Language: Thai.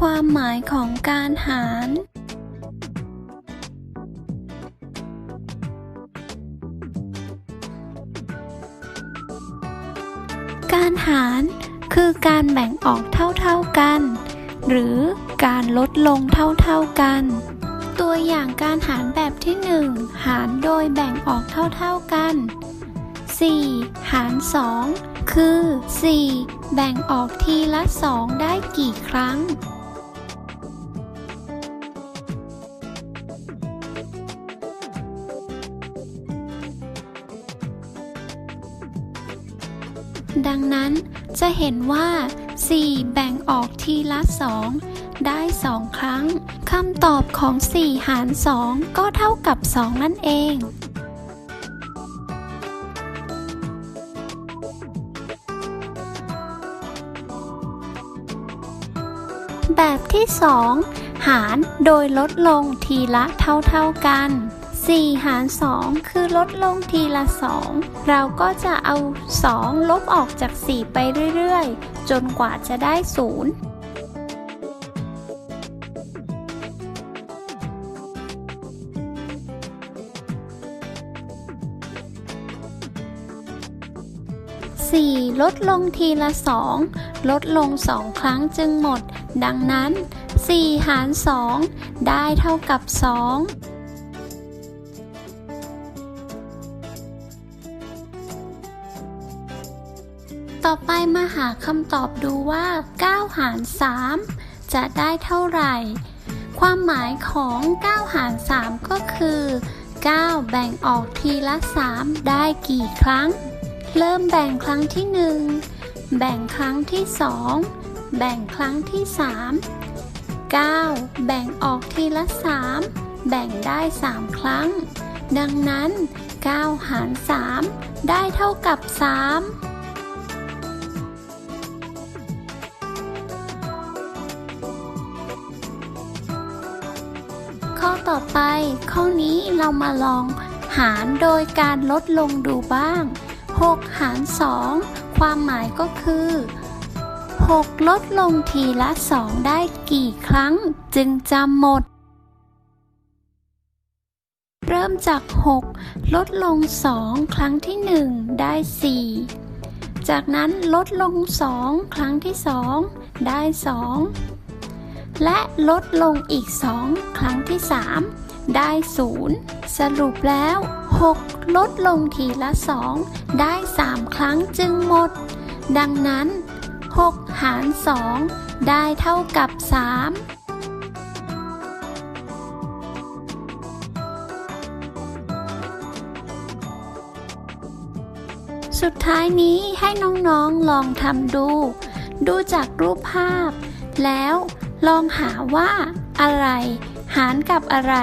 ความหมายของการหาร การหารคือการแบ่งออกเท่าๆกัน หรือการลดลงเท่าๆกัน ตัวอย่างการหารแบบที่ 1 หารโดยแบ่งออกเท่าๆกัน 4 หาร 2 คือ 4 แบ่งออกทีละ 2 ได้กี่ครั้ง ดังนั้นจะเห็นว่า 4 แบ่งออกทีละ 2 ได้ 2 ครั้งคำตอบของ 4 หาร 2 ก็เท่ากับ 2 นั่นเองแบบที่ 2 หารโดยลดลงทีละเท่าๆกัน 4 หาร 2 คือลดลงทีละ 2 เราก็จะเอา 2 ลบออกจาก 4 ไปเรื่อยๆ จนกว่าจะได้ 0 4ลดลงทีละ 2 ลดลง 2 ครั้งจึงหมด ดังนั้น 4 หาร 2 ได้เท่ากับ 2 ต่อไปมาหาคำตอบดูว่า 9 หาร 3 จะได้เท่าไหร่ ความหมายของ 9 หาร 3 ก็คือ 9 แบ่งออกทีละ 3 ได้กี่ครั้ง เริ่มแบ่งครั้งที่ 1 แบ่งครั้งที่ 2 แบ่งครั้งที่ 3 9 แบ่งออกทีละ 3 แบ่งได้ 3 ครั้ง ดังนั้น 9 หาร 3 ได้เท่ากับ 3 ข้อต่อไป ข้อนี้เรามาลองหารโดยการลดลงดูบ้าง 6 หาร 2 ความหมายก็คือ 6 ลดลงทีละ 2 ได้กี่ครั้งจึงจำหมด เริ่มจาก 6 ลดลง 2 ครั้งที่ 1 ได้ 4 จากนั้นลดลง 2 ครั้งที่ 2 ได้ 2 และลดลงอีก 2 ครั้งที่ 3 ได้ 0 สรุปแล้ว 6 ลดลงทีละ 2 ได้ 3 ครั้งจึงหมด ดังนั้น 6 หาร 2 ได้เท่ากับ3สุดท้ายนี้ให้น้องๆลองทำดู ดูจากรูปภาพ แล้ว ลองหาว่า อะไร หารกับอะไร